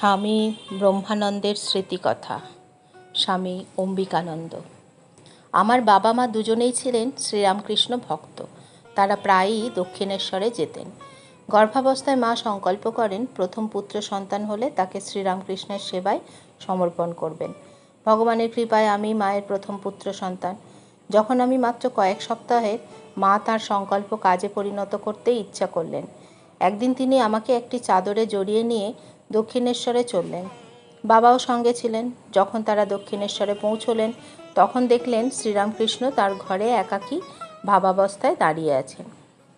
স্বামী ব্রহ্মানন্দের স্মৃতিকথা, স্বামী অম্বিকানন্দ। আমার বাবা মা দুজনেই ছিলেন শ্রীরামকৃষ্ণ ভক্ত। তারা প্রায়ই দক্ষিণেশ্বরে যেতেন। গর্ভাবস্থায় মা সংকল্প করেন, প্রথম পুত্র সন্তান হলে তাকে শ্রীরামকৃষ্ণের সেবায় সমর্পণ করবেন। ভগবানের কৃপায় আমি মায়ের প্রথম পুত্র সন্তান। যখন আমি মাত্র কয়েক সপ্তাহের মা তার সংকল্প কাজে পরিণত করতে ইচ্ছা করলেন। একদিন তিনি আমাকে একটি চাদরে জড়িয়ে নিয়ে দক্ষিণেশ্বরে চললেন। বাবাও সঙ্গে ছিলেন। যখন তারা দক্ষিণেশ্বরে পৌঁছলেন, তখন দেখলেন শ্রীরামকৃষ্ণ তার ঘরে একাকী ভাবাবস্থায় দাঁড়িয়ে আছেন।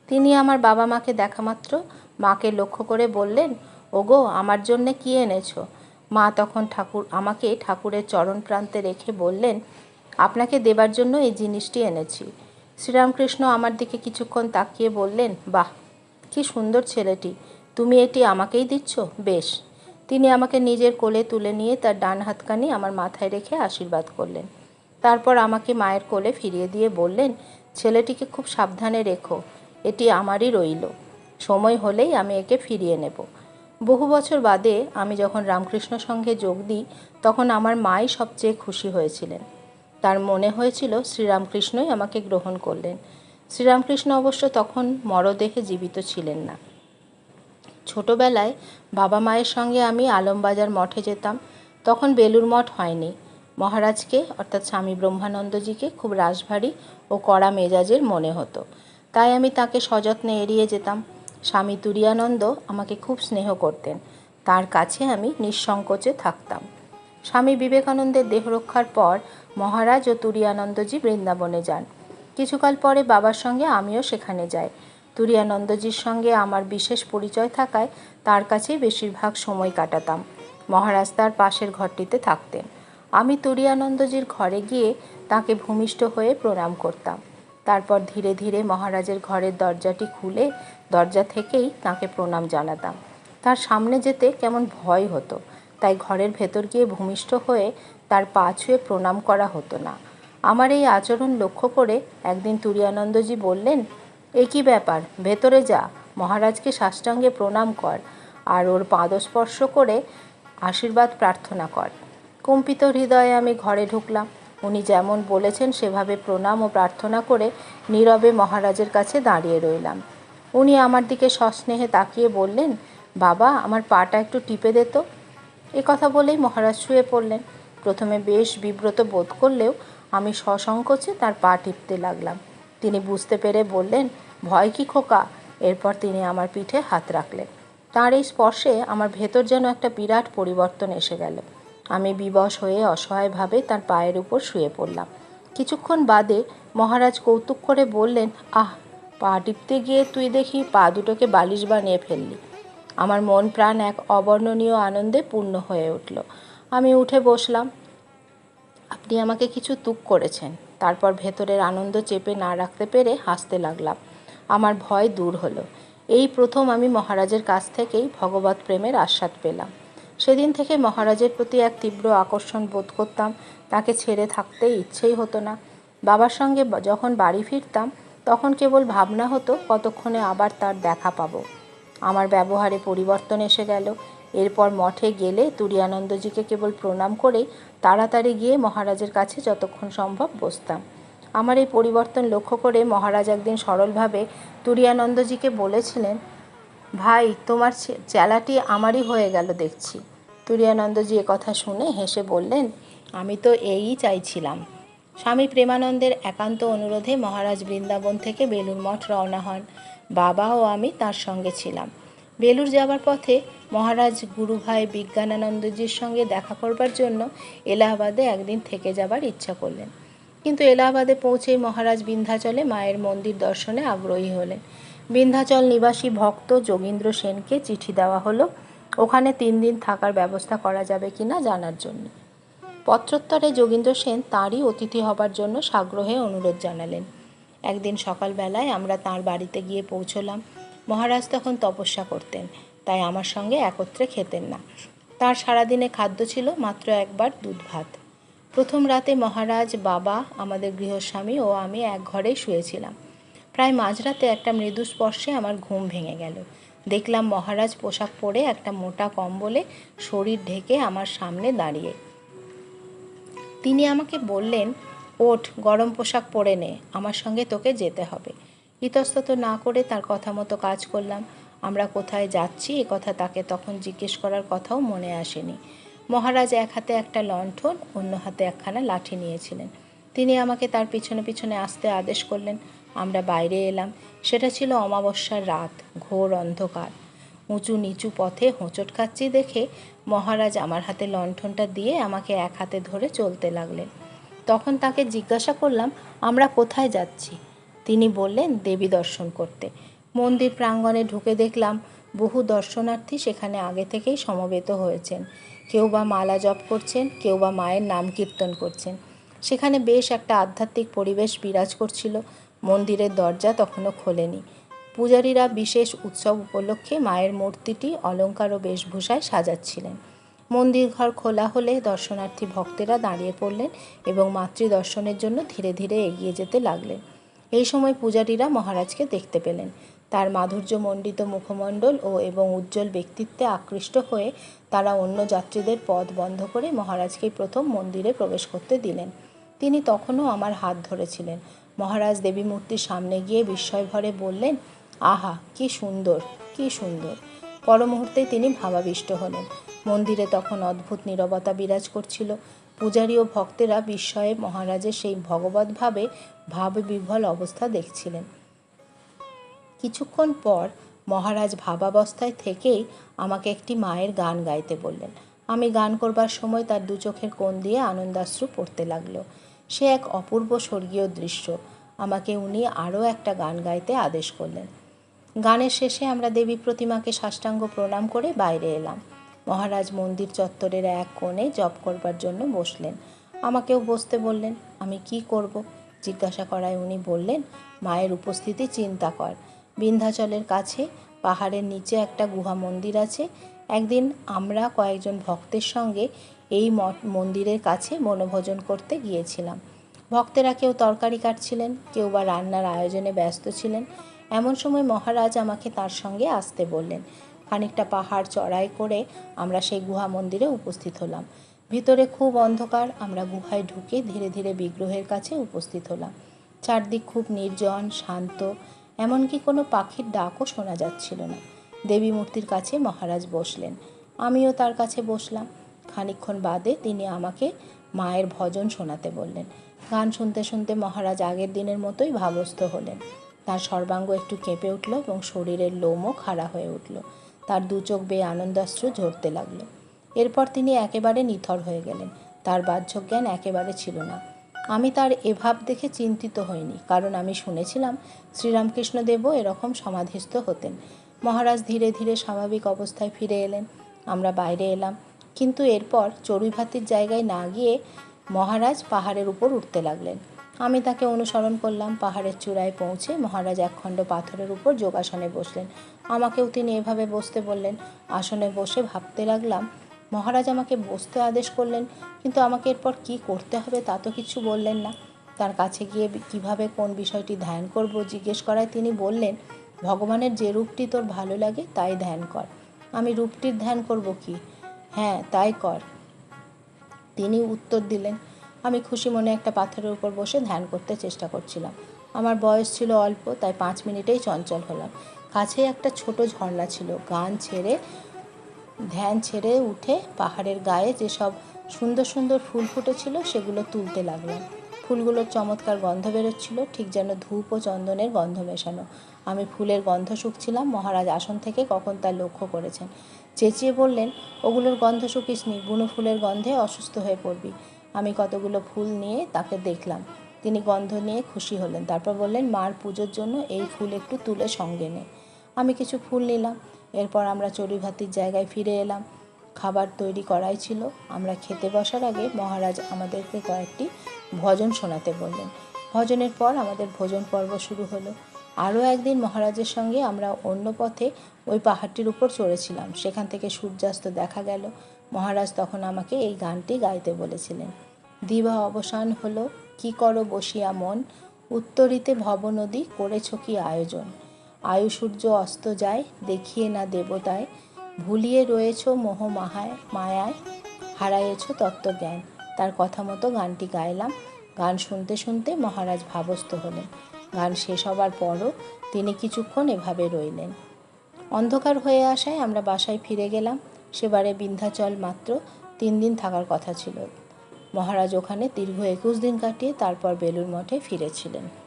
তিনি আমার বাবা মাকে দেখা মাত্র। মাকে লক্ষ্য করে বললেন, ওগো, আমার জন্যে কী এনেছো? মা তখন ঠাকুর, আমাকে ঠাকুরের চরণ প্রান্তে রেখে বললেন, আপনাকে দেবার জন্য এই জিনিসটি এনেছি। শ্রীরামকৃষ্ণ আমার দিকে কিছুক্ষণ তাকিয়ে বললেন, বাহ, কি সুন্দর ছেলেটি। তুমি এটি আমাকেই দিচ্ছ? বেশ। তিনি আমাকে নিজের কোলে তুলে নিয়ে তার ডান হাতখানি আমার মাথায় রেখে আশীর্বাদ করলেন। তারপর আমাকে মায়ের কোলে ফিরিয়ে দিয়ে বললেন, ছেলেটিকে খুব সাবধানে রেখো, এটি আমারই রইল। সময় হলেই আমি একে ফিরিয়ে নেব। বহু বছর বাদে আমি যখন রামকৃষ্ণ সঙ্গে যোগ দিই, তখন আমার মাই সবচেয়ে খুশি হয়েছিলেন। তার মনে হয়েছিল শ্রীরামকৃষ্ণই আমাকে গ্রহণ করলেন। শ্রীরামকৃষ্ণ অবশ্য তখন মরদেহে জীবিত ছিলেন না। ছোটবেলায় বাবা মায়ের সঙ্গে আমি আলমবাজার মঠে যেতাম। তখন বেলুর মঠ হয়নি। মহারাজকে, অর্থাৎ স্বামী ব্রহ্মানন্দজিকে খুব রাশভারী ও কড়া মেজাজের মনে হতো। তাই আমি তাকে সযত্নে এড়িয়ে যেতাম। স্বামী তুরিয়ানন্দ আমাকে খুব স্নেহ করতেন। তার কাছে আমি নিঃসংকোচে থাকতাম। স্বামী বিবেকানন্দের দেহরক্ষার পর মহারাজ ও তুরিয়ানন্দজি বৃন্দাবনে যান। কিছুকাল পরে বাবার সঙ্গে আমিও সেখানে যাই। তুরিয়ানন্দজির সঙ্গে আমার বিশেষ পরিচয় থাকায় তার কাছেই বেশিরভাগ সময় কাটাতাম। মহারাজ তার পাশের ঘরটিতে থাকতেন। আমি তুরিয়ানন্দজির ঘরে গিয়ে তাকে ভূমিষ্ঠ হয়ে প্রণাম করতাম। তারপর ধীরে ধীরে মহারাজের ঘরের দরজাটি খুলে দরজা থেকেই তাকে প্রণাম জানাতাম। তার সামনে যেতে কেমন ভয় হতো, তাই ঘরের ভেতর গিয়ে ভূমিষ্ঠ হয়ে তার পা ছুঁয়ে প্রণাম করা হতো না। আমার এই আচরণ লক্ষ্য করে একদিন তুরিয়ানন্দজি বললেন এ কী ব্যাপার? ভেতরে যা। মহারাজকে সাষ্টাঙ্গে প্রণাম কর আর ওর পাদস্পর্শ করে আশীর্বাদ প্রার্থনা কর। কম্পিত হৃদয়ে আমি ঘরে ঢুকলাম। উনি যেমন বলেছেন, সেভাবে প্রণাম ও প্রার্থনা করে নীরবে মহারাজের কাছে দাঁড়িয়ে রইলাম। উনি আমার দিকে সস্নেহে তাকিয়ে বললেন, বাবা, আমার পাটা একটু টিপে দে তো। এ কথা বলেই মহারাজ শুয়ে পড়লেন। প্রথমে বেশ বিব্রত বোধ করলেও আমি সসংকোচে তার পা টিপতে লাগলাম। তিনি বুঝতে পেরে বললেন, ভয় কি খোকা? এরপর তিনি আমার পিঠে হাত রাখলেন। তার এই স্পর্শে আমার ভেতর যেন একটা বিরাট পরিবর্তন এসে গেল। আমি বিবশ হয়ে অসহায়ভাবে তার পায়ের উপর শুয়ে পড়লাম। কিছুক্ষণ বাদে মহারাজ কৌতুক করে বললেন, আহ, পা টিপতে গিয়ে তুই দেখি পা দুটোকে বালিশ বানিয়ে ফেললি। আমার মন প্রাণ এক অবর্ণনীয় আনন্দে পূর্ণ হয়ে উঠল। আমি উঠে বসলাম, আপনি আমাকে কিছু তুক করেছেন। তারপর ভেতরের আনন্দ চেপে না রাখতে পেরে হাসতে লাগলাম। আমার ভয় দূর হলো। এই প্রথম আমি মহারাজের কাছ থেকেই ভগবত প্রেমের আস্বাদ পেলাম। সেদিন থেকে মহারাজের প্রতি এক তীব্র আকর্ষণ বোধ করতাম, তাকে ছেড়ে থাকতে ইচ্ছেই হতো না। বাবার সঙ্গে যখন বাড়ি ফিরতাম, তখন কেবল ভাবনা হতো, কতক্ষণে আবার তার দেখা পাবো। আমার ব্যবহারে পরিবর্তন এসে গেল। এরপর মঠে গেলে তুরিয়ানন্দজিকে কেবল প্রণাম করেই তাড়াতাড়ি গিয়ে মহারাজের কাছে যতক্ষণ সম্ভব বসতাম। আমার এই পরিবর্তন লক্ষ্য করে মহারাজ একদিন সরলভাবে তুরিয়ানন্দজিকে বলেছিলেন, ভাই, তোমার চেলাটি আমারই হয়ে গেল দেখছি। তুরিয়ানন্দজি কথা শুনে হেসে বললেন, আমি তো এই চাইছিলাম। স্বামী প্রেমানন্দের একান্ত অনুরোধে মহারাজ বৃন্দাবন থেকে বেলুর মঠ রওনা হন। বাবা ও আমি তার সঙ্গে ছিলাম। বেলুর যাবার পথে মহারাজ গুরুভাই বিজ্ঞানানন্দজির সঙ্গে দেখা করবার জন্য এলাহাবাদে একদিন থেকে যাবার ইচ্ছা করলেন। কিন্তু এলাহাবাদে পৌঁছেই মহারাজ বিন্ধ্যাচলে মায়ের মন্দির দর্শনে আগ্রহী হলেন। বিন্ধ্যাচল নিবাসী ভক্ত যোগীন্দ্র সেনকে চিঠি দেওয়া হলো, ওখানে তিন দিন থাকার ব্যবস্থা করা যাবে কিনা জানার জন্য। পত্রোত্তরে যোগীন্দ্র সেন তাঁরই অতিথি হবার জন্য সাগ্রহে অনুরোধ জানালেন। একদিন সকালবেলায় আমরা তার বাড়িতে গিয়ে পৌঁছলাম। মহারাজ তখন তপস্যা করতেন, তাই আমার সঙ্গে একত্রে খেতেন না। তার সারাদিনে খাদ্য ছিল মাত্র একবার দুধ ভাত। প্রথম রাতে মহারাজ, বাবা, আমাদের গৃহস্বামী ও আমি এক ঘরেই শুয়েছিলাম। প্রায় মাঝরাতে একটা মৃদু স্পর্শে আমার ঘুম ভেঙে গেল। দেখলাম মহারাজ পোশাক পরে একটা মোটা কম্বলে শরীর ঢেকে আমার সামনে দাঁড়িয়ে। তিনি আমাকে বললেন, ওঠ, গরম পোশাক পরে নে, আমার সঙ্গে তোকে যেতে হবে। ইতস্তত না করে তার কথা মতো কাজ করলাম। আমরা কোথায় যাচ্ছি? এ কথা তাকে তখন জিজ্ঞেস করার কথাও মনে আসেনি। মহারাজ এক হাতে একটা লণ্ঠন, অন্য হাতে একখানা লাঠি নিয়েছিলেন। তিনি আমাকে তার পিছনে পিছনে আসতে আদেশ করলেন, আমরা বাইরে এলাম। সেটা ছিল অমাবস্যার রাত, ঘোর অন্ধকার। উঁচু নিচু পথে হোঁচট খাচ্ছি দেখে মহারাজ আমার হাতে লণ্ঠনটা দিয়ে আমাকে এক হাতে ধরে চলতে লাগলেন। তখন তাকে জিজ্ঞাসা করলাম, আমরা কোথায় যাচ্ছি? তিনি বললেন, দেবী দর্শন করতে। মন্দির প্রাঙ্গণে ঢুকে দেখলাম, বহু দর্শনার্থী সেখানে আগে থেকেই সমবেত হয়েছেন। কেউ বা মালা জপ করছেন, কেউ বা মায়ের নাম কীর্তন করছেন। সেখানে বেশ একটা আধ্যাত্মিক পরিবেশ বিরাজ করছিল। মন্দিরের দরজা তখনও খোলেনি। পূজারীরা বিশেষ উৎসব উপলক্ষে মায়ের মূর্তিটি অলঙ্কার ও বেশভূষায় সাজাচ্ছিলেন। মন্দির ঘর খোলা হলে দর্শনার্থী ভক্তেরা দাঁড়িয়ে পড়লেন এবং মাতৃ দর্শনের জন্য ধীরে ধীরে এগিয়ে যেতে লাগলেন। এই সময় পূজারীরা মহারাজকে দেখতে পেলেন। তার মাধুর্যমণ্ডিত মুখমণ্ডল ও এবং উজ্জ্বল ব্যক্তিত্বে আকৃষ্ট হয়ে তারা অন্য যাত্রীদের পথ বন্ধ করে মহারাজকেই প্রথম মন্দিরে প্রবেশ করতে দিলেন। তিনি তখনও আমার হাত ধরেছিলেন। মহারাজ দেবী মূর্তির সামনে গিয়ে বিস্ময় ভরে বললেন, আহা, কি সুন্দর কি সুন্দর। পর মুহূর্তেই তিনি ভাবাবিষ্ট হলেন। মন্দিরে তখন অদ্ভুত নীরবতা বিরাজ করছিল। পূজারী ও ভক্তেরা বিস্ময়ে মহারাজের সেই ভগবতভাবে ভাব বিভ্বল অবস্থা দেখছিলেন। কিছুক্ষণ পর মহারাজ ভাবাবস্থায় থেকেই আমাকে একটি মায়ের গান গাইতে বললেন। আমি গান করবার সময় তার দু চোখের কোণ দিয়ে আনন্দাশ্রু পড়তে লাগল। সে এক অপূর্ব স্বর্গীয় দৃশ্য। আমাকে উনি আরও একটা গান গাইতে আদেশ করলেন। গানের শেষে আমরা দেবী প্রতিমাকে সাষ্টাঙ্গ প্রণাম করে বাইরে এলাম। মহারাজ মন্দির চত্বরের এক কোণে জপ করবার জন্য বসলেন। আমাকেও বসতে বললেন, আমি কি করব? জিজ্ঞাসা করায় উনি বললেন, মায়ের উপস্থিতি চিন্তা কর। বিন্ধ্যাচলের কাছে পাহাড়ের নিচে একটা গুহা মন্দির আছে। একদিন আমরা কয়েকজন ভক্তের সঙ্গে এই মন্দিরের কাছে মনোভোজন করতে গিয়েছিলাম। ভক্তেরা কেউ তরকারি কাটছিলেন, কেউ বা রান্নার আয়োজনে ব্যস্ত ছিলেন। এমন সময় মহারাজ আমাকে তার সঙ্গে আসতে বললেন খানিকটা পাহাড় চড়াই করে আমরা সেই গুহা মন্দিরে উপস্থিত হলাম। ভিতরে খুব অন্ধকার, আমরা গুহায় ঢুকে ধীরে ধীরে বিগ্রহের কাছে উপস্থিত হলাম। চারদিক খুব নির্জন, শান্ত, এমনকি কোনো পাখির ডাকও শোনা যাচ্ছিল না। দেবী মূর্তির কাছে মহারাজ বসলেন। আমিও তার কাছে বসলাম। খানিক্ষণ বাদে তিনি আমাকে মায়ের ভজন শোনাতে বললেন। গান শুনতে শুনতে মহারাজ আগের দিনের মতোই ভাবস্থ হলেন। তার সর্বাঙ্গ একটু কেঁপে উঠল এবং শরীরের লোমও খাড়া হয়ে উঠল। তার দু চোখ বেয়ে আনন্দাশ্রু ঝরতে লাগল। এরপর তিনি একেবারে নিথর হয়ে গেলেন। তার বাহ্য জ্ঞান একেবারে ছিল না। আমি তার এভাব দেখে চিন্তিত হইনি, কারণ আমি শুনেছিলাম শ্রীরামকৃষ্ণদেবও এরকম সমাধিস্থ হতেন। মহারাজ ধীরে ধীরে স্বাভাবিক অবস্থায় ফিরে এলেন। আমরা বাইরে এলাম, কিন্তু এরপর চড়ুইভাতির জায়গায় না গিয়ে মহারাজ পাহাড়ের উপর উঠতে লাগলেন। আমি তাকে অনুসরণ করলাম, পাহাড়ের চূড়ায় পৌঁছে মহারাজ একখণ্ড পাথরের উপর যোগাসনে বসলেন। আমাকেও তিনি এভাবে বসতে বললেন। আসনে বসে ভাবতে লাগলাম, মহারাজ আমাকে বসতে আদেশ করলেন, কিন্তু আমাকে এরপর কি করতে হবে তা তো কিছু বললেন না। তার কাছে গিয়ে কীভাবে কোন বিষয়টি ধ্যান করব জিজ্ঞেস করায় তিনি বললেন, ভগবানের যে রূপটি তোর ভালো লাগে তাই ধ্যান কর। আমি রূপটির ধ্যান করব কি? হ্যাঁ তাই কর। তিনি উত্তর দিলেন আমি খুশি মনে একটা পাথরের উপর বসে ধ্যান করতে চেষ্টা করছিলাম। আমার বয়স ছিল অল্প, তাই পাঁচ মিনিটেই চঞ্চল হলাম। কাছেই একটা ছোট ঝর্ণা ছিল। গান ছেড়ে, ধ্যান ছেড়ে উঠে পাহাড়ের গায়ে যেসব সুন্দর সুন্দর ফুল ফুটেছিল, সেগুলো তুলতে লাগলাম। ফুলগুলোর চমৎকার গন্ধ বেরোচ্ছিল, ঠিক যেন ধূপ ও চন্দনের গন্ধ মেশানো। আমি ফুলের গন্ধ শুকছিলাম, মহারাজ আসন থেকে কখন তা লক্ষ্য করেছেন। চেঁচিয়ে বললেন, ওগুলোর গন্ধ শুকিসনি, বুনো ফুলের গন্ধে অসুস্থ হয়ে পড়বি। আমি কতগুলো ফুল নিয়ে তাকে দেখলাম। তিনি গন্ধ নিয়ে খুশি হলেন, তারপর বললেন, মার পুজোর জন্য এই ফুল একটু তুলে সঙ্গে নে। আমি কিছু ফুল নিলাম। এরপর আমরা চড়ুইভাতির জায়গায় ফিরে এলাম। খাবার তৈরি করাই ছিল। আমরা খেতে বসার আগে মহারাজ আমাদেরকে কয়েকটি ভজন শোনাতে বললেন। ভজনের পর আমাদের ভোজন পর্ব শুরু হলো। আরও একদিন মহারাজের সঙ্গে আমরা অন্য পথে ওই পাহাড়টির উপর চড়েছিলাম। সেখান থেকে সূর্যাস্ত দেখা গেল। মহারাজ তখন আমাকে এই গানটি গাইতে বলেছিলেন। দিবা অবসান হলো, কি করো বসিয়া মন? উত্তরিতে ভবনদী, করেছ কি আয়োজন? আয়ু সূর্য অস্ত যায়, দেখিয়ে না দেবতায়। ভুলিয়ে রয়েছ মোহ মাহায়, মায়ায় হারাইয়েছ তত্ত্বজ্ঞান। তার কথা মতো গানটি গাইলাম। গান শুনতে শুনতে মহারাজ ভাবস্থ হলেন। গান শেষ হবার পরও তিনি কিছুক্ষণ এভাবে রইলেন। অন্ধকার হয়ে আসায় আমরা বাসায় ফিরে গেলাম। সেবারে বিন্ধ্যাচল মাত্র তিন দিন থাকার কথা ছিল। মহারাজ ওখানে দীর্ঘ একুশ দিন কাটিয়ে তারপর বেলুর মঠে ফিরেছিলেন।